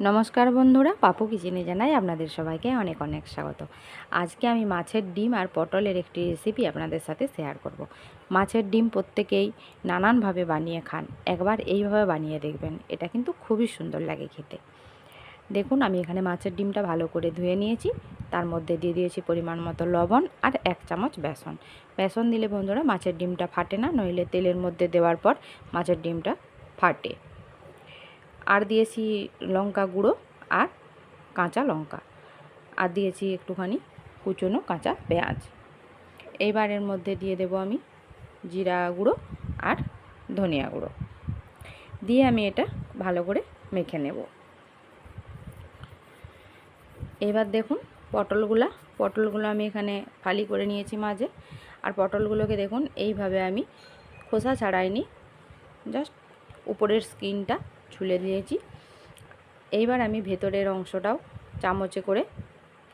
নমস্কার বন্ধুরা, পাপু কিচেনে জানাই আপনাদের সবাইকে অনেক অনেক স্বাগত। আজকে আমি মাছের ডিম আর পটলের একটি রেসিপি আপনাদের সাথে শেয়ার করব। মাছের ডিম প্রত্যেকেই নানানভাবে বানিয়ে খান, একবার এইভাবে বানিয়ে দেখবেন, এটা কিন্তু খুবই সুন্দর লাগে খেতে। দেখুন, আমি এখানে মাছের ডিমটা ভালো করে ধুয়ে নিয়েছি, তার মধ্যে দিয়ে দিয়েছি পরিমাণ মতো লবণ আর এক চামচ বেসন। বেসন দিলে বন্ধুরা, মাছের ডিমটা ফাটে না, নইলে তেলের মধ্যে দেওয়ার পর মাছের ডিমটা ফাটে। আর দিয়েছি লঙ্কা গুঁড়ো আর কাঁচা লঙ্কা। আর দিয়েছি একটুখানি কুচনো কাঁচা পেঁয়াজ। এইবার এর মধ্যে দিয়ে দেব আমি জিরা গুঁড়ো আর ধনিয়া গুঁড়ো। দিয়ে আমি এটা ভালো করে মেখে নেব। এবার দেখুন পটলগুলা, পটলগুলো আমি এখানে ফালি করে নিয়েছি মাঝে। আর পটলগুলোকে দেখুন, এইভাবে আমি খোসা ছাড়াইনি, জাস্ট উপরের স্কিনটা ছুলে দিয়েছি। এইবার আমি ভেতরের অংশটাও চামচে করে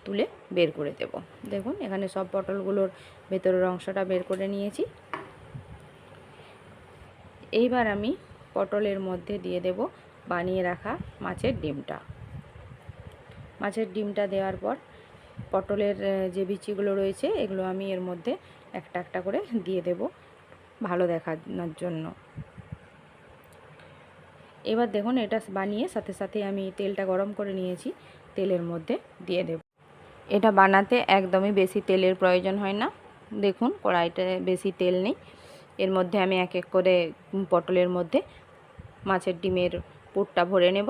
তুলে বের করে দেব। দেখুন, এখানে সব পটলগুলোর ভেতরের অংশটা বের করে নিয়েছি। এইবার আমি পটলের মধ্যে দিয়ে দেব বানিয়ে রাখা মাছের ডিমটা। মাছের ডিমটা দেওয়ার পর পটলের যে বিচিগুলো রয়েছে, এগুলো আমি এর মধ্যে একটা একটা করে দিয়ে দেব ভালো দেখানোর জন্য। এবার দেখুন এটা বানিয়ে সাথে সাথে আমি তেলটা গরম করে নিয়েছি, তেলের মধ্যে দিয়ে দেব। এটা বানাতে একদমই বেশি তেলের প্রয়োজন হয় না। দেখুন কড়াইতে বেশি তেল নেই। এর মধ্যে আমি এক এক করে পটলের মধ্যে মাছের ডিমের পুরটা ভরে নেব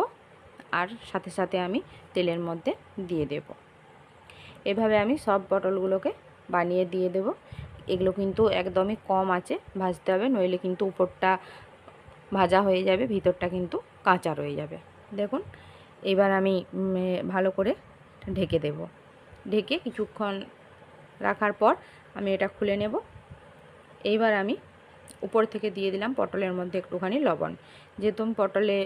আর সাথে সাথে আমি তেলের মধ্যে দিয়ে দেব। এভাবে আমি সব পটলগুলোকে বানিয়ে দিয়ে দেব। এগুলো কিন্তু একদমই কম আছে, ভাজতে হবে, নইলে কিন্তু উপরটা ভাজা হয়ে যাবে, ভিতরটা কিন্তু কাঁচা রয়ে যাবে। দেখুন, এবার আমি ভালো করে ঢেকে দেব। ঢেকে কিছুক্ষণ রাখার পর আমি এটা খুলে নেব। এইবার আমি উপর থেকে দিয়ে দিলাম পটলের মধ্যে একটুখানি লবণ। যেহেতু পটলে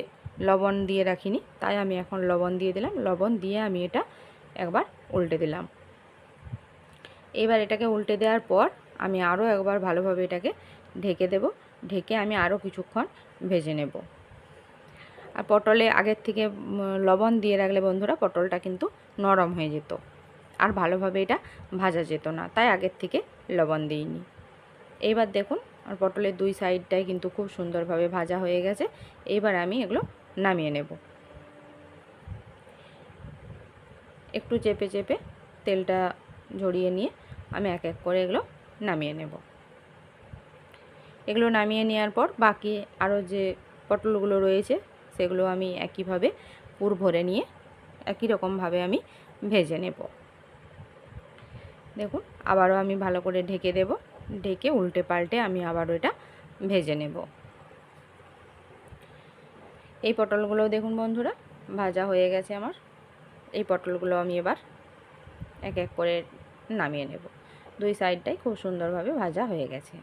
লবণ দিয়ে রাখিনি, তাই আমি এখন লবণ দিয়ে দিলাম। লবণ দিয়ে আমি এটা একবার উল্টে দিলাম। এবার এটাকে উল্টে দেওয়ার পর আমি আরও একবার ভালোভাবে এটাকে ঢেকে দেব। ঢেকে আমি আরও কিছুক্ষণ ভেজে নেব। আর পটলে আগের থেকে লবণ দিয়ে রাখলে বন্ধুরা পটলটা কিন্তু নরম হয়ে যেত। আর ভালোভাবে এটা ভাজা যেত না, তাই আগের থেকে লবণ দিইনি। এইবার দেখুন, আর পটলের দুই সাইডটাই কিন্তু খুব সুন্দরভাবে ভাজা হয়ে গেছে। এইবার আমি এগুলো নামিয়ে নেব। একটু চেপে চেপে তেলটা ঝরিয়ে নিয়ে আমি এক এক করে এগুলো নামিয়ে নেব। এগুলো নামিয়ে নেওয়ার পর বাকি আরও যে পটলগুলো রয়েছে, সেগুলো আমি একইভাবে পুর ভরে নিয়ে একই রকমভাবে আমি ভেজে নেব। দেখুন, আবারও আমি ভালো করে ঢেকে দেব। ঢেকে উল্টে পাল্টে আমি আবারও এটা ভেজে নেব। এই পটলগুলো দেখুন বন্ধুরা, ভাজা হয়ে গেছে আমার। এই পটলগুলো আমি এবার এক এক করে নামিয়ে নেব। দুই সাইডটাই খুব সুন্দরভাবে ভাজা হয়ে গেছে।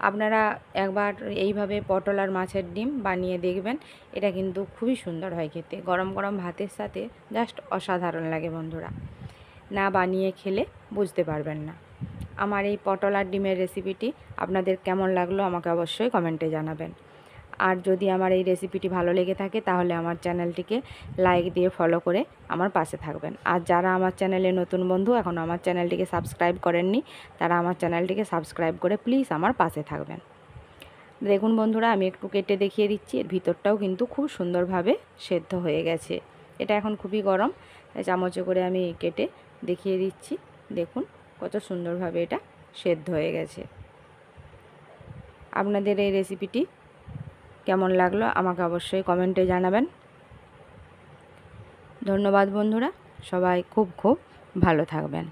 আপনারা একবার এইভাবে পটল আর মাছের ডিম বানিয়ে দেখবেন। এটা কিন্তু খুবই সুন্দর হয় খেতে। গরম গরম ভাতের সাথে জাস্ট অসাধারণ লাগে বন্ধুরা। না বানিয়ে খেলে বুঝতে পারবেন না। আমার এই পটল আর ডিমের রেসিপিটি আপনাদের কেমন লাগল আমাকে অবশ্যই কমেন্টে জানাবেন। আর যদি আমার এই রেসিপিটি ভালো লেগে থাকে, তাহলে আমার চ্যানেলটিকে লাইক দিয়ে ফলো করে আমার পাশে থাকবেন। আর যারা আমার চ্যানেলে নতুন বন্ধু, এখন আমার চ্যানেলটিকে সাবস্ক্রাইব করেননি, তারা আমার চ্যানেলটিকে সাবস্ক্রাইব করে প্লিজ আমার পাশে থাকবেন। দেখুন বন্ধুরা, আমি একটু কেটে দেখিয়ে দিচ্ছি। এর ভিতরটাও কিন্তু খুব সুন্দরভাবে সেদ্ধ হয়ে গেছে। এটা এখন খুবই গরম, তাই চামচে করে আমি কেটে দেখিয়ে দিচ্ছি। দেখুন কত সুন্দরভাবে এটা সেদ্ধ হয়ে গেছে। আপনাদের এই রেসিপিটি কেমন লাগল আমাকে অবশ্যই কমেন্টে জানাবেন। ধন্যবাদ বন্ধুরা সবাই খুব খুব ভালো থাকবেন।